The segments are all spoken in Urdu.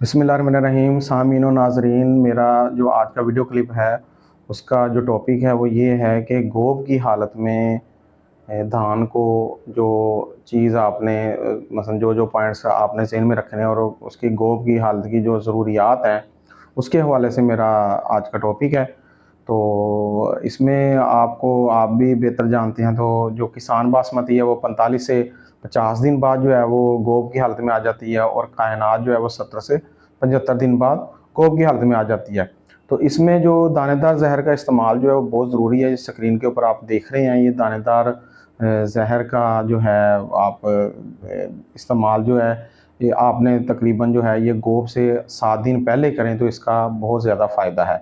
بسم اللہ الرحمن الرحیم، سامعین و ناظرین، میرا جو آج کا ویڈیو کلپ ہے، اس کا جو ٹاپک ہے، وہ یہ ہے کہ گوب کی حالت میں دھان کو جو چیز آپ نے، مثلا جو جو پوائنٹس آپ نے ذہن میں رکھنے ہیں اور اس کی گوب کی حالت کی جو ضروریات ہیں، اس کے حوالے سے میرا آج کا ٹاپک ہے۔ تو اس میں آپ کو، آپ بھی بہتر جانتے ہیں، تو جو کسان باسمتی ہے، وہ پنتالیس سے پچاس دن بعد جو ہے وہ گوب کی حالت میں آ جاتی ہے اور کائنات جو ہے وہ ستر سے پچہتر دن بعد گوب کی حالت میں آ جاتی ہے۔ تو اس میں جو دانے دار زہر کا استعمال جو ہے وہ بہت ضروری ہے، اس سکرین کے اوپر آپ دیکھ رہے ہیں، یہ دانے دار زہر کا جو ہے آپ استعمال جو ہے، یہ آپ نے تقریباً جو ہے یہ گوب سے سات دن پہلے کریں تو اس کا بہت زیادہ فائدہ ہے۔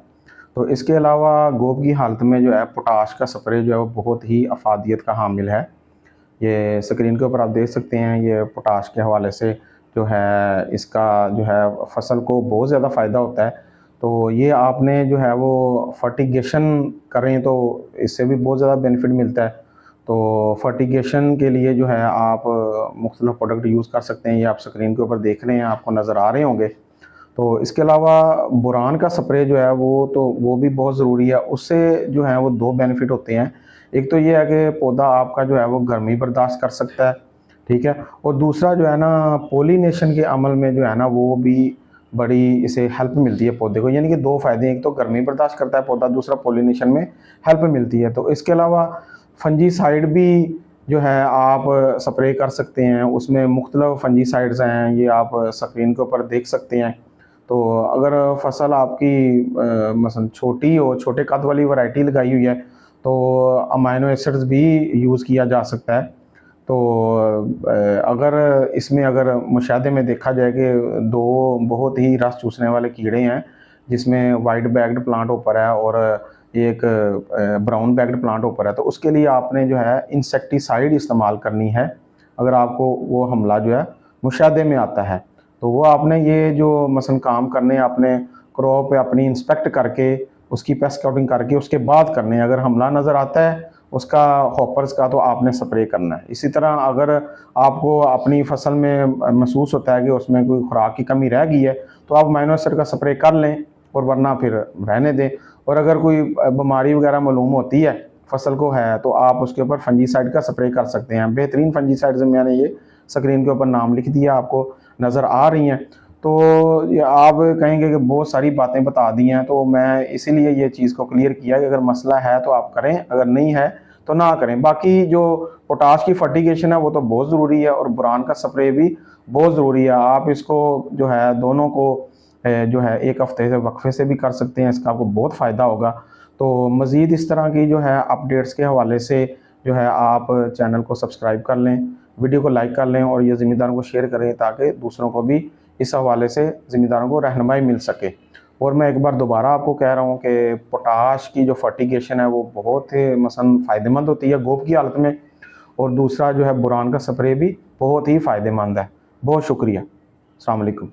تو اس کے علاوہ گوب کی حالت میں جو ہے پوٹاش کا سپرے جو ہے وہ بہت ہی افادیت کا حامل ہے۔ یہ سکرین کے اوپر آپ دیکھ سکتے ہیں یہ پوٹاش کے حوالے سے جو ہے اس کا جو ہے فصل کو بہت زیادہ فائدہ ہوتا ہے۔ تو یہ آپ نے جو ہے وہ فرٹیگیشن کریں تو اس سے بھی بہت زیادہ بینیفٹ ملتا ہے۔ تو فرٹیگیشن کے لیے جو ہے آپ مختلف پروڈکٹ یوز کر سکتے ہیں، یہ آپ سکرین کے اوپر دیکھ رہے ہیں، آپ کو نظر آ رہے ہوں گے۔ تو اس کے علاوہ بران کا سپرے جو ہے وہ تو وہ بھی بہت ضروری ہے۔ اس سے جو ہے وہ دو بینیفٹ ہوتے ہیں۔ ایک تو یہ ہے کہ پودا آپ کا جو ہے وہ گرمی برداشت کر سکتا ہے، ٹھیک ہے؟ اور دوسرا جو ہے نا پولینیشن کے عمل میں جو ہے نا، وہ بھی بڑی اسے ہیلپ ملتی ہے پودے کو۔ یعنی کہ دو فائدے ہیں، ایک تو گرمی برداشت کرتا ہے پودا، دوسرا پولینیشن میں ہیلپ ملتی ہے۔ تو اس کے علاوہ فنجی سائڈ بھی جو ہے آپ سپرے کر سکتے ہیں۔ اس میں مختلف فنجی سائڈز ہیں، یہ آپ سکرین کے اوپر دیکھ سکتے ہیں۔ تو اگر فصل آپ کی مثلا چھوٹی ہو، چھوٹے قد والی ورائٹی لگائی ہوئی ہے تو امائنو ایسڈز بھی یوز کیا جا سکتا ہے۔ تو اگر اس میں اگر مشاہدے میں دیکھا جائے کہ دو بہت ہی رس چوسنے والے کیڑے ہیں، جس میں وائٹ بیگڈ پلانٹ اوپر ہے اور ایک براؤن بیگڈ پلانٹ اوپر ہے، تو اس کے لیے آپ نے جو ہے انسیکٹیسائڈ استعمال کرنی ہے۔ اگر آپ کو وہ حملہ جو ہے مشاہدے میں آتا ہے، تو وہ آپ نے یہ جو مثلا کام کرنے اپنے کراپ اپنی انسپیکٹ کر کے اس کی پیس کاؤٹنگ کر کے اس کے بعد کرنے ہیں۔ اگر حملہ نظر آتا ہے اس کا ہوپرز کا تو آپ نے سپرے کرنا ہے۔ اسی طرح اگر آپ کو اپنی فصل میں محسوس ہوتا ہے کہ اس میں کوئی خوراک کی کمی رہ گئی ہے، تو آپ مائنوسر کا سپرے کر لیں اور ورنہ پھر رہنے دیں۔ اور اگر کوئی بیماری وغیرہ معلوم ہوتی ہے، فصل کو ہے، تو آپ اس کے اوپر فنجی سائڈ کا سپرے کر سکتے ہیں۔ بہترین فنجی سائڈز میں نے یہ سکرین کے اوپر نام لکھ دیا، آپ کو نظر آ رہی ہیں۔ تو آپ کہیں گے کہ بہت ساری باتیں بتا دی ہیں، تو میں اسی لیے یہ چیز کو کلیئر کیا کہ اگر مسئلہ ہے تو آپ کریں، اگر نہیں ہے تو نہ کریں۔ باقی جو پوٹاش کی فرٹیگیشن ہے وہ تو بہت ضروری ہے اور بران کا سپرے بھی بہت ضروری ہے۔ آپ اس کو جو ہے دونوں کو جو ہے ایک ہفتے سے وقفے سے بھی کر سکتے ہیں، اس کا آپ کو بہت فائدہ ہوگا۔ تو مزید اس طرح کی جو ہے اپڈیٹس کے حوالے سے جو ہے آپ چینل کو سبسکرائب کر لیں، ویڈیو کو لائک کر لیں اور یہ ذمہ داروں کو شیئر کریں تاکہ دوسروں کو بھی اس حوالے سے ذمہ داروں کو رہنمائی مل سکے۔ اور میں ایک بار دوبارہ آپ کو کہہ رہا ہوں کہ پوٹاش کی جو فرٹیگیشن ہے وہ بہت مثلا فائدہ مند ہوتی ہے گوب کی حالت میں۔ اور دوسرا جو ہے بران کا سپرے بھی بہت ہی فائدہ مند ہے۔ بہت شکریہ۔ السلام علیکم۔